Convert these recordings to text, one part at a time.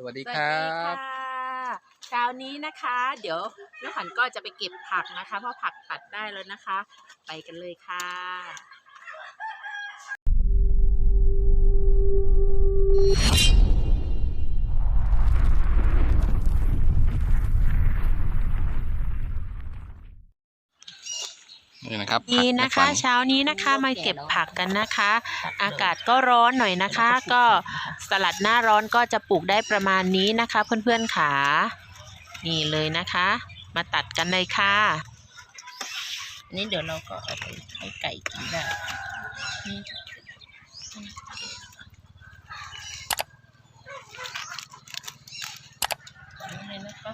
สวัสดีสวัสครัดีบค่ะเช้านี้นะคะ เดี๋ยวน้องขวัญก็จะไปเก็บผักนะคะ เพราะผักตัดได้แล้วนะคะ ไปกันเลยค่ะ นี่นะครับนี่นะคะผักเช้านี้นะคะมาเก็บผักกันนะคะ อากาศก็ร้อนหน่อยนะคะ ก็สลัดหน้าร้อนก็จะปลูกได้ประมาณนี้นะคะ เพื่อนๆขานี่เลยนะคะ มาตัดกันเลยค่ะอันนี้เดี๋ยวเราก็เอาไปให้ไก่กินได้นี่นี่เลยนะคะ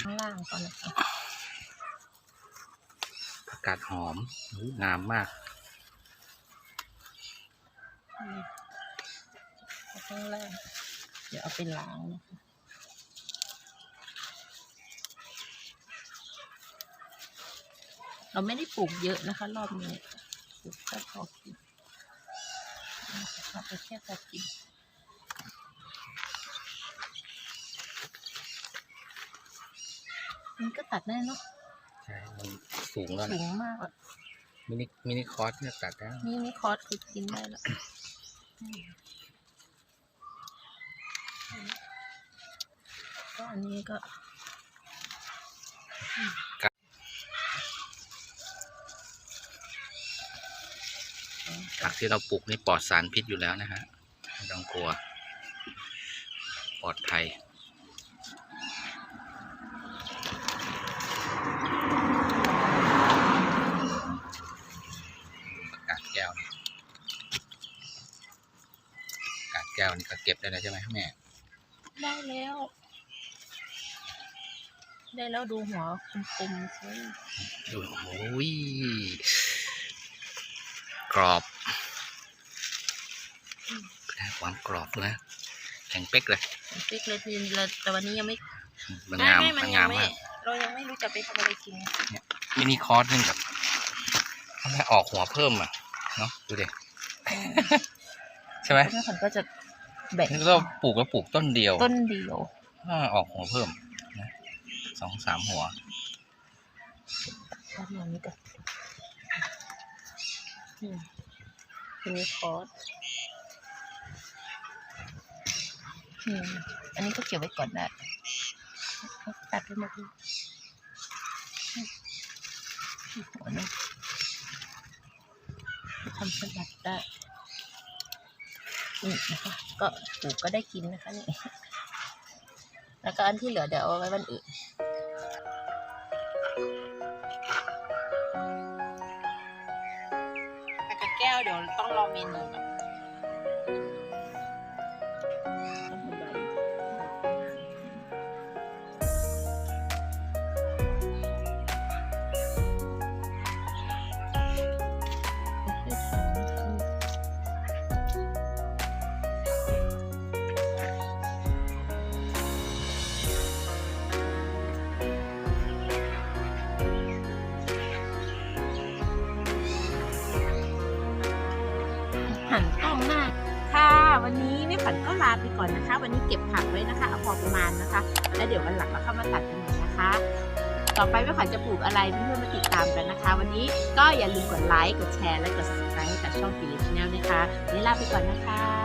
ข้างล่างก่อนนะคะผักกาดหอมอู้งามมากนี่เอาข้างล่างเดี๋ยวเอาไปล้างนะคะเราไม่ได้ปลูกเยอะนะคะ รอบนี้ปลูกแค่พอกินเอาไปแค่พอกิน มันก็ตัดได้เนาะใช่มันสูงแล้วสูนะงมากอะมินิมินิคอร์สเนี่ยตัดแล้วนี่นี่คอร์สคือกินได้แล้วอืมก็อันนี้ก็ผักที่เราปลูกนี่ปลอดสารพิษอยู่แล้วนะฮะไม่ต้องกลัว ปลอดภัยผักกาดแก้วนี่ ผักกาดแก้วนี่ก็เก็บได้แล้วใช่ไหมแม่ ได้แล้ว ได้แล้วดูหัวกลมๆสวยดูโอ้ยกรอบได้ความกรอบนะแข็งเป๊กเลยฟิกเลยทีเราแต่วันนี้ยังไม่มันงามไไมันงามไมากเรายังไม่รู้จะไปทำอะไรกินมินิคอร์สนี่แบบทำไมออกหัวเพิ่มอะเนาะดูดิใช่ไหมแม่ขวัญก็จะ แบ่งนี่ก็ปลูกแล้วปลูกต้นเดียว ต้นเดียวอ่าออกหัวเพิ่มนะสองสามหัวต้นอย่างนี้ก่อนอืมทีนี้คอร์สอืมอันนี้ก็เก็บไว้ก่อนได้ตัดไปหมดเลยอืมหัวนึงทำสลัดได้ นี่นะคะ ก็ปลูกก็ได้กินนะคะนี่ แล้วก็อันที่เหลือเดี๋ยวเอาไว้วันอื่นแต่กแก้วเดี๋ยวต้องรอเมนูก่อน หันกล้องหน้าค่ะ วันนี้แม่ขวัญก็ลาไปก่อนนะคะ วันนี้เก็บผักไว้นะคะเอาพอประมาณนะคะ แล้วเดี๋ยววันหลังเราเข้ามาตัดกันใหม่นะคะ ต่อไปแม่ขวัญจะปลูกอะไรเพื่อนๆมาติดตามกันนะคะ วันนี้ก็อย่าลืมกดไลค์กดแชร์และกด subscribe ให้กับช่องฟิลิปแนลนะคะวันนี้ลาไปก่อนนะคะ